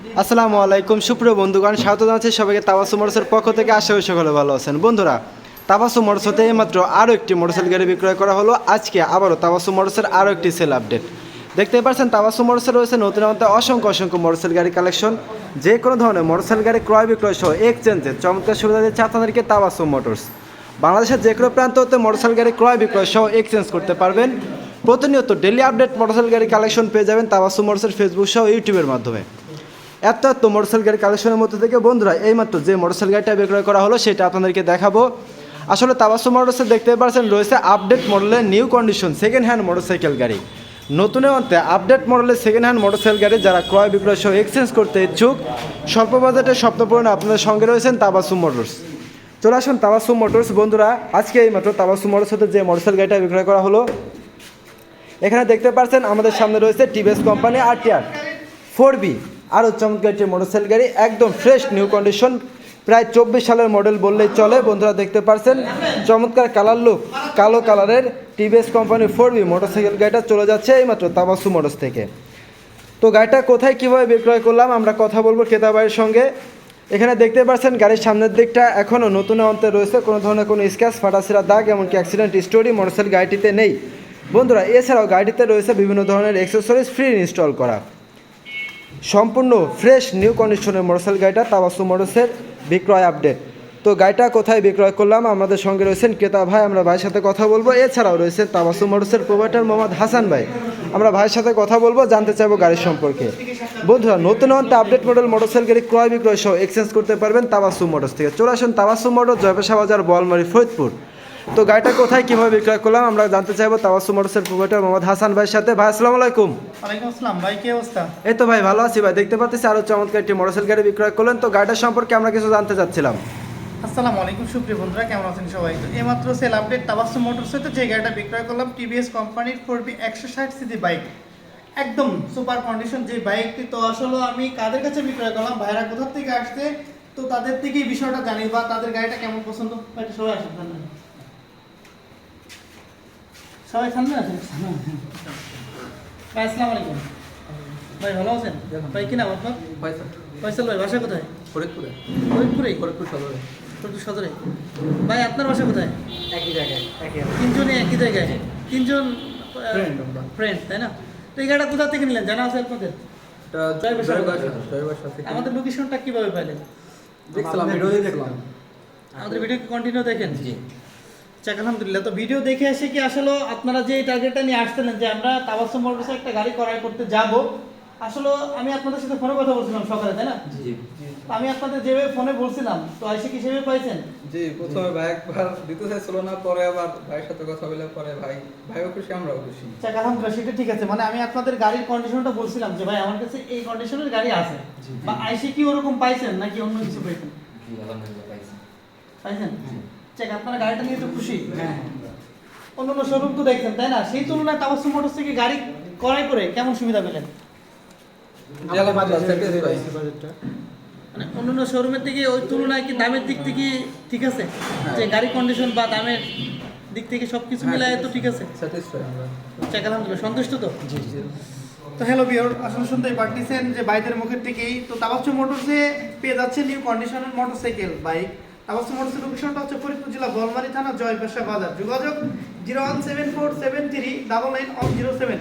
আসসালামু আলাইকুম, সুপ্রিয় বন্ধুগণ, স্বাগত জানাচ্ছি সবাইকে তাবাসু মোটরসের পক্ষ থেকে। আশা করি সকলে ভালো আছেন। বন্ধুরা, তাবাসু মোটরসতে এইমাত্র আরও একটি মোটরসাইকেল গাড়ি বিক্রয় করা হলো। আজকে আবারও তাবাসু মোটরসের আরও একটি সেল আপডেট। দেখতেই পাচ্ছেন, তাবাসু মোটরসে রয়েছে নতুন আমাদের অসংখ্য অসংখ্য মোটরসাইকেল গাড়ি কালেকশন। যে কোনো ধরনের মোটরসাইকেল গাড়ি ক্রয় বিক্রয় সহ এক্সচেঞ্জের চমৎকার সুবিধা দিচ্ছে আপনাদেরকে তাবাসু মোটরস। বাংলাদেশের যে কোনো প্রান্ত হতে মোটরসাইকেল গাড়ি ক্রয় বিক্রয় সহ এক্সচেঞ্জ করতে পারবেন। প্রতিনিয়ত ডেলি আপডেট মোটরসাইকেল গাড়ি কালেকশন পেয়ে যাবেন তাবাসু মোটরসের ফেসবুক সহ ইউটিউবের মাধ্যমে। এত এত মোটরসাইকেল গাড়ি কালেকশনের মধ্যে থেকে বন্ধুরা, এইমাত্র যে মোটরসাইকেল গাড়িটা বিক্রয় করা হলো, সেটা আপনাদেরকে দেখাবো। আসলে তাবাসু মোটরসে দেখতে পাচ্ছেন রয়েছে আপডেট মডেলের new condition second hand motorcycle গাড়ি। নতুনের অন্তে আপডেট মডেলের সেকেন্ড হ্যান্ড মোটরসাইকেল গাড়ি যারা ক্রয় বিক্রয় সহ এক্সচেঞ্জ করতে ইচ্ছুক, স্বল্প বাজেটের স্বপ্নপূরণে আপনাদের সঙ্গে রয়েছেন তাবাসু মোটরস চলে আসুন তাবাসু মোটরস বন্ধুরা, আজকে এইমাত্র তাবাসু মোটরস হতে যে মোটরসাইকেল গাড়িটা বিক্রয় করা হলো, এখানে দেখতে পাচ্ছেন আমাদের সামনে রয়েছে টিভিএস কোম্পানি আর টিআর ফোর বি আরও চমৎকার একটি মোটরসাইকেল গাড়ি, একদম ফ্রেশ নিউ কন্ডিশন প্রায় চব্বিশ সালের মডেল বললেই চলে, বন্ধুরা দেখতে পারছেন। চমৎকার কালার লুক কালো কালারের TVS company four V motorcycle গাড়িটা চলে যাচ্ছে এইমাত্র তাবাসু মোটরস থেকে। তো গাড়িটা কোথায় কীভাবে বিক্রয় করলাম, আমরা কথা বলব ক্রেতা ভাইয়ের সঙ্গে। এখানে দেখতে পাচ্ছেন গাড়ির সামনের দিকটা এখনও নতুন অন্তে রয়েছে, কোনো ধরনের কোনো স্ক্যাচ ফাটাছিরা দাগ, এমনকি অ্যাক্সিডেন্ট স্টোরি মোটরসাইকেল গাড়িটিতে নেই। বন্ধুরা, এছাড়াও গাড়িতে রয়েছে বিভিন্ন ধরনের অ্যাক্সেসরিজ ফ্রি ইনস্টল করা। সম্পূর্ণ ফ্রেশ নিউ কন্ডিশনের মোটরসাইকেল গাড়িটা তাবাসু মোটরসের বিক্রয় আপডেট তো গাড়িটা কোথায় বিক্রয় করলাম? আমাদের সঙ্গে রয়েছেন ক্রেতা ভাই, আমরা ভাইয়ের সাথে কথা বলব। এছাড়াও রয়েছে তাবাসু মোটরসের প্রোভাইডার মোহাম্মদ হাসান ভাই। আমরা ভাইয়ের সাথে কথা বলব, জানতে চাইব গাড়ির সম্পর্কে। বন্ধুরা, নতুন অন্তে আপডেট মডেল মোটরসাইকেল গাড়ি ক্রয় বিক্রয় সহ এক্সচেঞ্জ করতে পারবেন তাবাসু মোটরস থেকে। চলে আসুন তাবাসু মোটর জয়পেশা বাজার বলমারি, ফরিদপুর। তো গাড়িটা কোথায় কীভাবে বিক্রয় করলাম আমরা জানতে চাইব তাবাসু মোটরসের প্রোভাইডার মোহাম্মদ হাসান ভাইয়ের সাথে। ভাই আসসালামু আলাইকুম। ওয়ালাইকুম আসসালাম ভাই কি অবস্থা? এই তো ভাই ভালো আছি ভাই দেখতে পাচ্ছি আরও চমৎকার একটি মোটরসাইকেল গাড়ি বিক্রয় করলেন। তো গাড়িটার সম্পর্কে আমরা কিছু জানতে চাচ্ছিলাম। আসসালামু আলাইকুম সুপ্রিয় বন্ধুরা কেমন আছেন সবাই? তো এইমাত্র সেল আপডেট তাবাসু মোটরসে তো যে গাড়িটা বিক্রয় করলাম টিভিএস কোম্পানির ফোর বি একশো ষাট সিসি বাইক একদম সুপার কন্ডিশন যে বাইকটি তো আসলে আমি কাদের কাছে বিক্রয় করলাম ভাইরা কোথা থেকে আসছে তো তাদের থেকেই বিষয়টা জানি বা তাদের গাড়িটা কেমন পছন্দ সবাই আসেন সামনে। সবাই সামনে আছেন? ভাই আসসালামু আলাইকুম। ভাই ভালো আছেন? ভাই কি নাম আপনার? ফয়সাল। ভাই বাসা কোথায়? ফরিদপুরে। ফরিদপুরেই? ফরিদপুর সদরে। ফরিদপুর সদরে। ভাই আপনার বাসা কোথায়? একই জায়গায় একই তিনজনই একই জায়গায়? তিনজন ফ্রেন্ড তাই না? তো এই গাড়িটা কোথা থেকে নিলেন? জানা আছে আপনাদের? আমাদের লোকেশনটা কীভাবে পাইলেন? দেখছিলাম ভিডিওই দেখলাম। আমাদের ভিডিও কন্টিনিউ দেখেন? যাক আলহামদুলিল্লাহ। তো ভিডিও দেখে এসে কি আসলে আপনারা যে টার্গেটটা নিয়ে আসতেন যে আমরা তাবাসম মোটরসে একটা গাড়ি ক্রয় করতে যাব আসলে আমি আপনাদের সাথে ফোনে কথা বলছিলাম সকালে তাই না? জি আমি আপনাদের যেভাবে ফোনে বলছিলাম তো এসে কি সেভাবে পাইছেন? জি প্রথমে ভাই একবার দিতে চাইছিল না পরে আবার ভাইয়ের সাথে কথা বলে পরে ভাই ভাইও খুশি আমরাও খুশি। যাক আলহামদুলিল্লাহ সেটা ঠিক আছে। মানে আমি আপনাদের গাড়ির কন্ডিশনটা বলছিলাম যে ভাই আমার কাছে এই কন্ডিশনের গাড়ি আছে। বা আইসে কি ওরকম পাইছেন নাকি অন্য কিছু পাইছেন? পাইছেন? চেক আপনারা গাড়িটা নিয়ে তো খুশি। অন্য অন্য শোরুম তো দেখছেন তাই না? সেই তুলনায় তাবাসুম মোটরস থেকে গাড়ি ক্রয় করে কেমন সুবিধা পেলেন? মানে অন্য অন্য শোরুমের থেকে ওই তুলনায় কি দামের দিক থেকে ঠিক আছে? যে গাড়ি কন্ডিশন বা দামের দিক থেকে সব কিছু হ্যাঁ, মিলায় তো ঠিক আছে। চেক আলহামদুলিল্লাহ। সন্তুষ্ট তো? তো হ্যালো বিয়র আসলে শুনতেই পারতেছেন যে বাইদের মুখের থেকেই তো তাবাসু মোটরসে পেয়ে যাচ্ছে নিউ কন্ডিশনের মোটরসাইকেল বাইক মোটরসের লোকেশনটা হচ্ছে ফরিদপুর জেলা বলমারি থানা বাজার। যোগাযোগ zero one seven four seven three double nine one zero seven.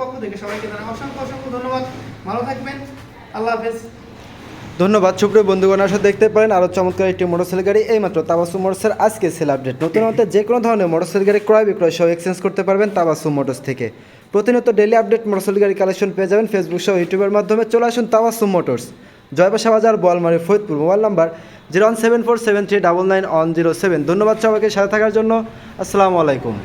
পক্ষ থেকে সবাইকে জানাই অসংখ্য অসংখ্য ধন্যবাদ। ভালো থাকবেন। আল্লাহ হাফেজ। ধন্যবাদ। সুপ্রিয় বন্ধুগণ দেখতে পারেন আরও চমৎকার একটি মোটরসাইকেল গাড়ি এইমাত্র তাবাসু মোটরসের আজকে সেল আপডেট। নতুন মধ্যে যে কোনো ধরনের মোটরসাইকেল গাড়ি ক্রয় বিক্রয় সহ এক্সচেঞ্জ করতে পারবেন তাবাসু মোটরস থেকে। প্রতিনিয়ত ডেলি আপডেট মোটরসাইকেল গাড়ি কালেকশন পেয়ে যাবেন ফেসবুক সহ ইউটিউবের মাধ্যমে। চলে আসুন তাবাসু মোটরস। জয়বাসা বাজার, Boalmari, Faridpur, mobile number zero one seven four seven three double nine one zero seven. ধন্যবাদ সবাইকে সাথে থাকার জন্য। আসসালামু আলাইকুম।